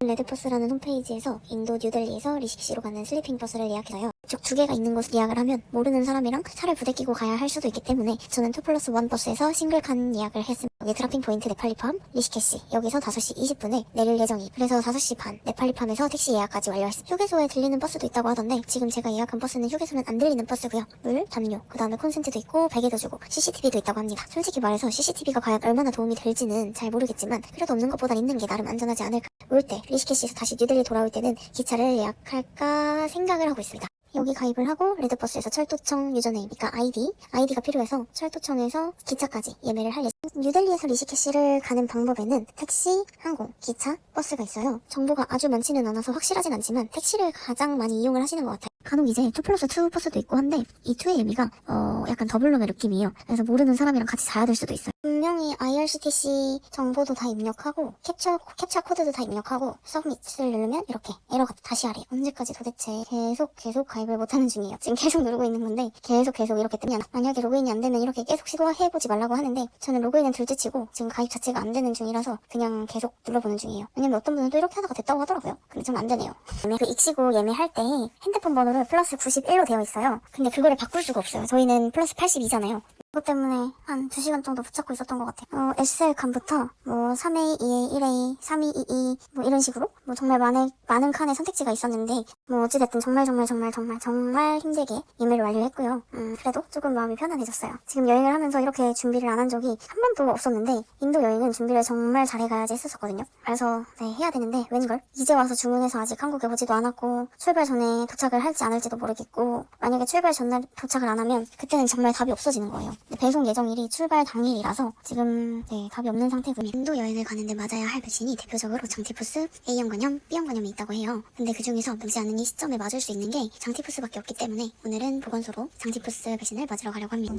레드버스라는 홈페이지에서 인도 뉴델리에서 리식시로 가는 슬리핑 버스를 예약해서요. 이쪽 두 개가 있는 곳을 예약을 하면 모르는 사람이랑 차를 부대끼고 가야 할 수도 있기 때문에 저는 2 플러스 1 버스에서 싱글칸 예약을 했습니다. 드라핑 포인트 네팔리팜, 리시케시 여기서 5시 20분에 내릴 예정이 그래서 5시 반 네팔리팜에서 택시 예약까지 완료했습니다. 휴게소에 들리는 버스도 있다고 하던데 지금 제가 예약한 버스는 휴게소는 안 들리는 버스고요. 물, 담요, 그 다음에 콘센트도 있고 베개도 주고 CCTV도 있다고 합니다. 솔직히 말해서 CCTV가 과연 얼마나 도움이 될지는 잘 모르겠지만 그래도 없는 것보단 있는 게 나름 안전하지 않을까. 올 때 리시케시에서 다시 뉴델리 돌아올 때는 기차를 예약할까 생각을 하고 있습니다. 여기 가입을 하고 레드버스에서 철도청 그러니까 아이디, 아이디가 필요해서 철도청에서 기차까지 예매를 할 예정. 뉴델리에서 리시케시를 가는 방법에는 택시, 항공, 기차, 버스가 있어요. 정보가 아주 많지는 않아서 확실하진 않지만 택시를 가장 많이 이용을 하시는 것 같아요. 간혹 이제 2 플러스 2 버스도 있고 한데 이 2의 의미가 어 약간 더블룸의 느낌이에요. 그래서 모르는 사람이랑 같이 자야 될 수도 있어요. 분명히 IRCTC 정보도 다 입력하고 캡처 캡처 코드도 다 입력하고 서밋을 누르면 이렇게 에러가 다시 하래요. 언제까지 도대체 계속 계속 가입을 못하는 중이에요. 지금 계속 누르고 있는 건데 계속 계속 이렇게 뜨면 만약에 로그인이 안 되면 이렇게 계속 시도해보지 말라고 하는데 저는 로그인은 둘째치고 지금 가입 자체가 안 되는 중이라서 그냥 계속 눌러보는 중이에요. 왜냐면 어떤 분은 또 이렇게 하다가 됐다고 하더라고요. 근데 좀안 되네요. 예매 그 익시고 예매할 때 핸드폰 번호를 플러스 91로 되어 있어요. 근데 그거를 바꿀 수가 없어요. 저희는 플러스 82잖아요. 그것 때문에 한 2시간 정도 붙잡고 있었던 것 같아요. 어, SL 칸부터 뭐 3A, 2A, 1A, 3A, 2E 뭐 이런 식으로 뭐 정말 많은 많은 칸의 선택지가 있었는데 뭐 어찌됐든 정말 정말 정말 정말 정말 힘들게 예매를 완료했고요. 음, 그래도 조금 마음이 편안해졌어요. 지금 여행을 하면서 이렇게 준비를 안 한 적이 한 번도 없었는데 인도 여행은 준비를 정말 잘해가야지 했었거든요. 그래서 네 해야 되는데 웬걸 이제 와서 주문해서 아직 한국에 오지도 않았고 출발 전에 도착을 할지 안 할지도 모르겠고 만약에 출발 전날 도착을 안 하면 그때는 정말 답이 없어지는 거예요. 배송 예정일이 출발 당일이라서 지금 네 답이 없는 상태고요. 인도 여행을 가는데 맞아야 할 백신이 대표적으로 장티푸스, A형 간염, B형 간염이 있다고 해요. 근데 그 중에서 보지 않는 이 시점에 맞을 수 있는 게 장티푸스밖에 없기 때문에 오늘은 보건소로 장티푸스 백신을 맞으러 가려고 합니다.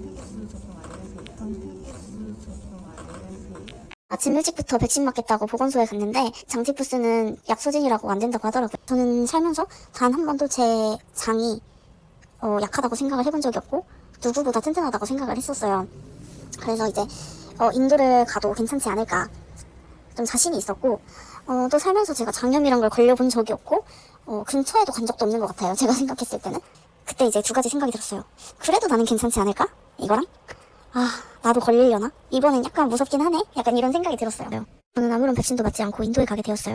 아침 일찍부터 백신 맞겠다고 보건소에 갔는데 장티푸스는 약 소진이라고 안 된다고 하더라고요. 저는 살면서 단 한 번도 제 장이 어, 약하다고 생각을 해본 적이 없고 누구보다 튼튼하다고 생각을 했었어요. 그래서 이제 어, 인도를 가도 괜찮지 않을까 좀 자신이 있었고 어, 또 살면서 제가 장염이란 걸 걸려본 적이 없고 어, 근처에도 간 적도 없는 것 같아요. 제가 생각했을 때는 그때 이제 두 가지 생각이 들었어요. 그래도 나는 괜찮지 않을까? 이거랑 아 나도 걸리려나? 이번엔 약간 무섭긴 하네? 약간 이런 생각이 들었어요. 저는 아무런 백신도 맞지 않고 인도에 가게 되었어요.